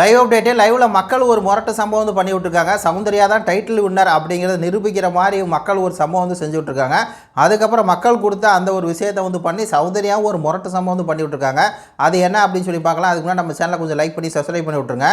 Live அப்டேட்டே லைவில் மக்கள் ஒரு முரட்டு சம்பவம் வந்து பண்ணி விட்டுருக்காங்க. சௌந்தர்யா தான் டைட்டில் வின்னர் அப்படிங்கிறத நிரூபிக்கிற மாதிரி மக்கள் ஒரு சம்பவம் வந்து செஞ்சு விட்ருக்காங்க அதுக்கப்புறம் மக்கள் கொடுத்த அந்த ஒரு விஷயத்தை வந்து பண்ணி சௌந்தர்யாவும் ஒரு முரட்டு சம்பவம் வந்து பண்ணி விட்ருக்காங்க அது என்ன அப்படின்னு சொல்லி பார்க்கலாம். அதுக்கு முன்னாடி நம்ம சேனலை கொஞ்சம் லைக் பண்ணி சப்ஸ்கிரைப் பண்ணி விட்ருங்க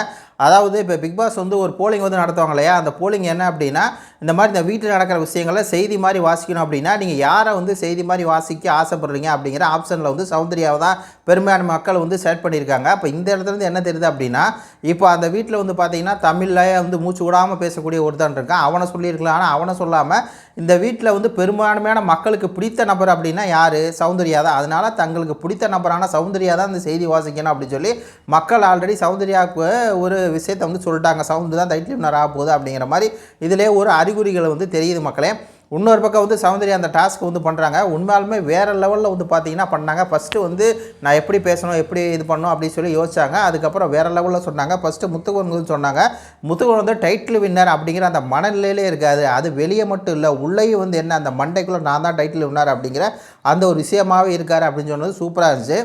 அதாவது இப்போ பிக் பாஸ் வந்து ஒரு போலிங் வந்து நடத்துவாங்க இல்லையா? அந்த போலிங் என்ன அப்படின்னா இந்த மாதிரி இந்த வீட்டில் நடக்கிற விஷயங்களை செய்தி மாதிரி வாசிக்கணும் அப்படின்னா நீங்கள் யாரை வந்து செய்தி மாதிரி வாசிக்க ஆசைப்படுறீங்க அப்படிங்கிற ஆப்ஷனில் வந்து சௌந்தர்யாவை தான் பெரும்பான்மை மக்கள் வந்து செலக்ட் பண்ணியிருக்காங்க. அப்போ இந்த இடத்துல இருந்து என்ன தெரியுது அப்படின்னா இப்போ அந்த வீட்டில் வந்து பார்த்தீங்கன்னா தமிழில் வந்து மூச்சு விடாமல் பேசக்கூடிய ஒருத்தன் இருக்கான். அவனை சொல்லியிருக்கலாம். ஆனால் அவனை சொல்லாமல் இந்த வீட்டில் வந்து பெரும்பான்மையான மக்களுக்கு பிடித்த நபர் அப்படின்னா யார்? சௌந்தர்யா தான். அதனால் தங்களுக்கு பிடித்த நபரான சௌந்தர்யா தான் இந்த செய்தி வாசிக்கணும் அப்படின்னு சொல்லி மக்கள் ஆல்ரெடி சௌந்தர்யாவுக்கு ஒரு விஷயத்தை வந்து சொல்லிட்டாங்க. சவுந்து தான் டைட்டில் ஆக போகுது அப்படிங்கிற மாதிரி இதிலே ஒரு அறிகுறிகளை வந்து தெரியுது மக்களே. இன்னொரு பக்கம் வந்து சௌந்தர்யா அந்த டாஸ்க் வந்து பண்ணுறாங்க உண்மையாலுமே வேறு லெவலில் வந்து பார்த்தீங்கன்னா பண்ணாங்க. ஃபஸ்ட்டு வந்து நான் எப்படி பேசணும் எப்படி இது பண்ணணும் அப்படின்னு சொல்லி யோசிச்சாங்க. அதுக்கப்புறம் வேறு லெவலில் சொன்னாங்க. ஃபஸ்ட்டு முத்துக்குவன் சொன்னாங்க. முத்துக்குவன் வந்து டைட்டில் வின்னர் அப்படிங்கிற அந்த மனநிலையிலே இருக்காது. அது வெளியே மட்டும் இல்லை உள்ளேயும் வந்து என்ன அந்த மண்டைக்குள்ளே நான் தான் டைட்டில் வின்னர் அப்படிங்கிற அந்த ஒரு விஷயமாகவே இருக்கார் அப்படின்னு சொன்னது சூப்பராக இருந்துச்சு.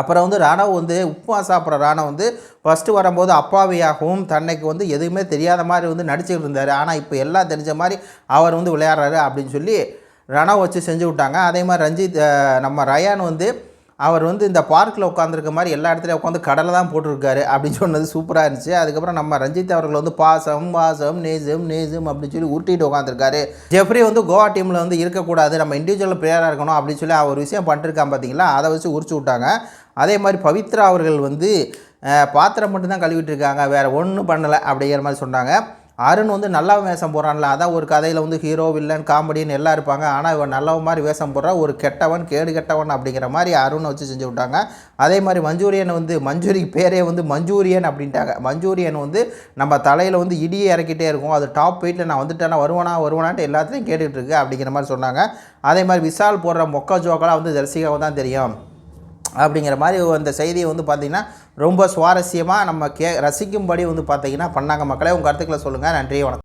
அப்புறம் வந்து ராணவ் வந்து உப்புமா சாப்பிட்ற ராணவ் வந்து ஃபஸ்ட்டு வரும்போது அப்பாவியாகவும் தன்னைக்கு வந்து எதுவுமே தெரியாத மாதிரி வந்து நடிச்சுக்கிட்டு இருந்தார். ஆனால் இப்போ எல்லாம் தெரிஞ்ச மாதிரி அவர் வந்து விளையாடுறாரு அப்படின்னு சொல்லி ரணவ் வச்சு செஞ்சு விட்டாங்க. அதே மாதிரி ரஞ்சித் நம்ம ரயான் வந்து அவர் வந்து இந்த பார்க்கில் உட்காந்துருக்க மாதிரி எல்லா இடத்துலையும் உட்காந்து கடலை தான் போட்டிருக்காரு அப்படின்னு சொன்னது சூப்பராக இருந்துச்சு. அதுக்கப்புறம் நம்ம ரஞ்சித் அவர்கள் வந்து பாசம் வாசம் நேசம் நேசம் அப்படின்னு சொல்லி உருட்டிட்டு உட்காந்துருக்காரு. ஜெஃப்ரி வந்து கோவா டீமில் வந்து இருக்கக்கூடாது நம்ம இண்டிவிஜுவல் பிளேயராக இருக்கணும் அப்படின்னு சொல்லி அவர் விஷயம் பண்ணிருக்கான் பார்த்தீங்களா? அதை வச்சு உரிச்சு விட்டாங்க. அதே மாதிரி பவித்ரா அவர்கள் வந்து பாத்திரம் மட்டும்தான் கழுவிட்டு இருக்காங்க வேறு ஒன்றும் பண்ணலை அப்படிங்கிற மாதிரி சொன்னாங்க. அருண் வந்து நல்லா வேஷம் போடுறான்ல. அதான் ஒரு கதையில் வந்து ஹீரோ வில்லன் காமெடின்னு எல்லாம் இருப்பாங்க. ஆனால் இவன் நல்லவன் மாதிரி வேஷம் போடுறான் ஒரு கெட்டவன் கேடு கெட்டவன் அப்படிங்கிற மாதிரி அருணை வச்சு செஞ்சு விட்டாங்க. அதே மாதிரி மஞ்சூரியன் வந்து மஞ்சூரி பேரே வந்து மஞ்சூரியன் அப்படின்ட்டாங்க. மஞ்சூரியன் வந்து நம்ம தலையில் வந்து இடியே இறக்கிட்டே இருக்கும். அது டாப் வெயிட்டில் நான் வந்துட்டேன்னா வருவானா வருவானான்ட்டு எல்லாத்தையும் கேட்டுகிட்டு இருக்கு அப்படிங்கிற மாதிரி சொன்னாங்க. அதே மாதிரி விஷால் போடுற மொக்க ஜோக்கெல்லாம் வந்து தரிசிகாவை தான் தெரியும். அப்படிங்கிற மாதிரி அந்த செய்தியை வந்து பார்த்திங்கன்னா ரொம்ப சுவாரஸ்யமாக நம்ம கே ரசிக்கும்படி வந்து பார்த்திங்கன்னா பண்ணாங்க மக்களே. உங்கள் கருத்துக்களை சொல்லுங்கள் நன்றி வணக்கம்.